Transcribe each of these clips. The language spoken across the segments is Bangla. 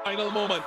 Final moment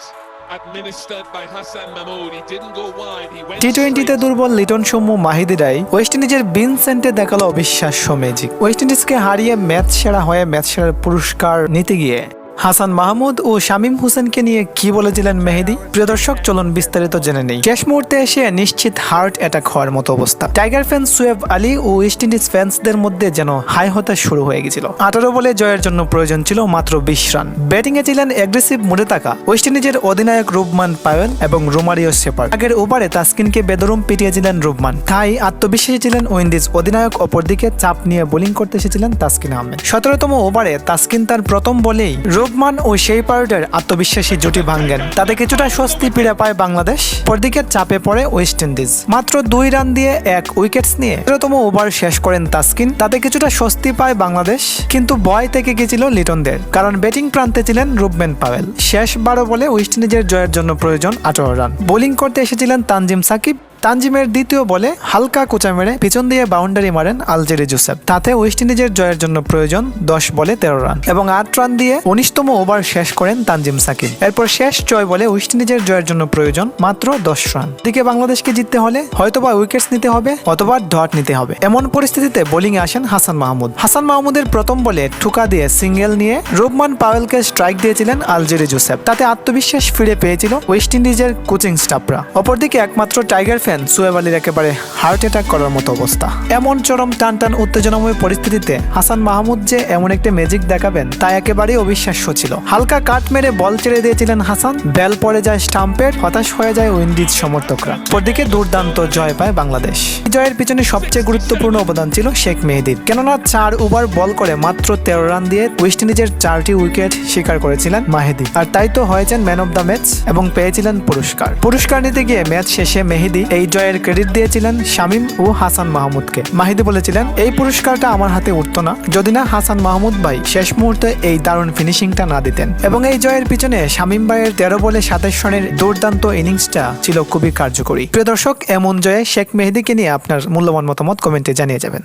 administered by Hassan Mahmoud. He didn't go wide. He went টি টোয়েন্টিতে. দুর্বল লিটন সৌম্য মাহিদিরাই ওয়েস্ট ইন্ডিজের বিনসেন্টে দেখাল অবিশ্বাস্য ম্যাজিক ওয়েস্ট ইন্ডিজকে হারিয়ে ম্যাচ সেরা হয়ে ম্যাচ সেরার পুরস্কার নিতে গিয়ে হাসান মাহমুদ ও শামীম হোসেনকে নিয়ে কি বলেছিলেন মেহেদি? প্রিয় দর্শক, চলুন বিস্তারিত জেনে নেই। শেষ মুহূর্তে এসে নিশ্চিত হার্ট অ্যাটাক হওয়ার মতো অবস্থা। টাইগার ফ্যান সুয়েব আলী ও ওয়েস্ট ইন্ডিজ ফ্যান্সদের মধ্যে যেন হাই হতা শুরু হয়ে গেছিল। আঠারো বলে জয়ের জন্য প্রয়োজন ছিল মাত্র বিশ রান। ব্যাটিং এ ছিলেন অ্যাগ্রেসিভ মুডে থাকা ওয়েস্ট ইন্ডিজের অধিনায়ক রুবমান পায়েল এবং রোমারিও সেপার আগের ওভারে তাসকিনকে বেদরুম পিটিয়েছিলেন রুবমান। তাই আত্মবিশ্বাসী ছিলেন উইন্ডিজ অধিনায়ক অপরদিকে চাপ নিয়ে বোলিং করতে এসেছিলেন তাসকিন আহমেদ। সতেরোতম ওভারে তাসকিন তার প্রথম বলেই রুবমান ও শেপার্ডের আত্মবিশ্বাসী জুটি ভাঙ্গেন তাতে কিছুটা স্বস্তি ফিরে পায় বাংলাদেশ। পরদিকে চাপে পড়ে ওয়েস্ট ইন্ডিজ। মাত্র দুই রান দিয়ে এক উইকেটস নিয়ে তেরোতম ওভার শেষ করেন তাসকিন। তাতে কিছুটা স্বস্তি পায় বাংলাদেশ, কিন্তু বয় থেকে গেছিল লিটনদের, কারণ ব্যাটিং প্রান্তে ছিলেন রুবমেন পাওয়েল শেষ বারো বলে ওয়েস্ট ইন্ডিজের জয়ের জন্য প্রয়োজন আঠারো রান। বোলিং করতে এসেছিলেন তানজিম সাকিব তানজিমের দ্বিতীয় বলে হালকা কোচা মেরে পিছন দিয়ে বাউন্ডারি মারেন আলজেরি জোসেফ। তাতে ওয়েস্ট ইন্ডিজের জয়ের জন্য প্রয়োজন দশ বলে তেরো রান এবং আট রান দিয়ে উনিশতম ওভার শেষ করেন তানজিম সাকিব। এরপর শেষ জয় বলে ওয়েস্ট ইন্ডিজের জয়ের জন্য প্রয়োজন মাত্র দশ রান। দিকে বাংলাদেশকে জিততে হলে হয়তোবা উইকেটস নিতে হবে, অথবা ডট নিতে হবে। এমন পরিস্থিতিতে বোলিং আসেন হাসান মাহমুদ। হাসান মাহমুদের প্রথম বলে ঠুকা দিয়ে সিঙ্গেল নিয়ে রুবমান পাওয়েলকে স্ট্রাইক দিয়েছিলেন আলজেরি জোসেফ। তাতে আত্মবিশ্বাস ফিরে পেয়েছিল ওয়েস্ট ইন্ডিজের কোচিং স্টাফরা। অপরদিকে একমাত্র টাইগার ফ্যান সুয়েব আলীর একেবারে হার্ট অ্যাটাক করার মতো অবস্থা। এমন চরম টান টান উত্তেজনাময় পরিস্থিতিতে হাসান মাহমুদ যে এমন একটা ম্যাজিক দেখাবেন, তা একেবারেই অবিশ্বাস্য ছিল। হালকা কাট মেরে বল ছেড়ে দিয়েছিলেন হাসান বেল পড়ে যায় স্টাম্পের, হতাশ হয়ে যায় উইন্ডিজ সমর্থকরা। অপরদিকে দুর্দান্ত জয় পায় বাংলাদেশ। জয়ের পিছনে সবচেয়ে গুরুত্বপূর্ণ অবদান ছিল শেখ মেহেদির। কেননা চার ওভার বল করে মাত্র তেরো রান দিয়ে ওয়েস্ট ইন্ডিজের চারটি উইকেট শিকার করেছিলেন মাহেদি। আর তাই তো হয়েছেন ম্যান অব দ্য ম্যাচ এবং পেয়েছিলেন পুরস্কার। পুরস্কার নিতে গিয়ে ম্যাচ শেষে মেহেদি এই জয়ের ক্রেডিট দিয়েছিলেন শামীম ও হাসান মাহমুদকে। মাহিদি বলেছিলেন, এই পুরস্কারটা আমার হাতে উঠত না। যদি না হাসান মাহমুদ ভাই শেষ মুহূর্তে এই দারুণ ফিনিশিংটা না দিতেন। এবং এই জয়ের পিছনে শামীম ভাইয়ের তেরো বলে সাতাশ রানের দুর্দান্ত ইনিংসটা ছিল খুবই কার্যকরী। প্রিয় দর্শক, এমন জয়ে শেখ মেহেদিকে নিয়ে আপনার মূল্যবান মতামত কমেন্টে জানিয়ে যাবেন।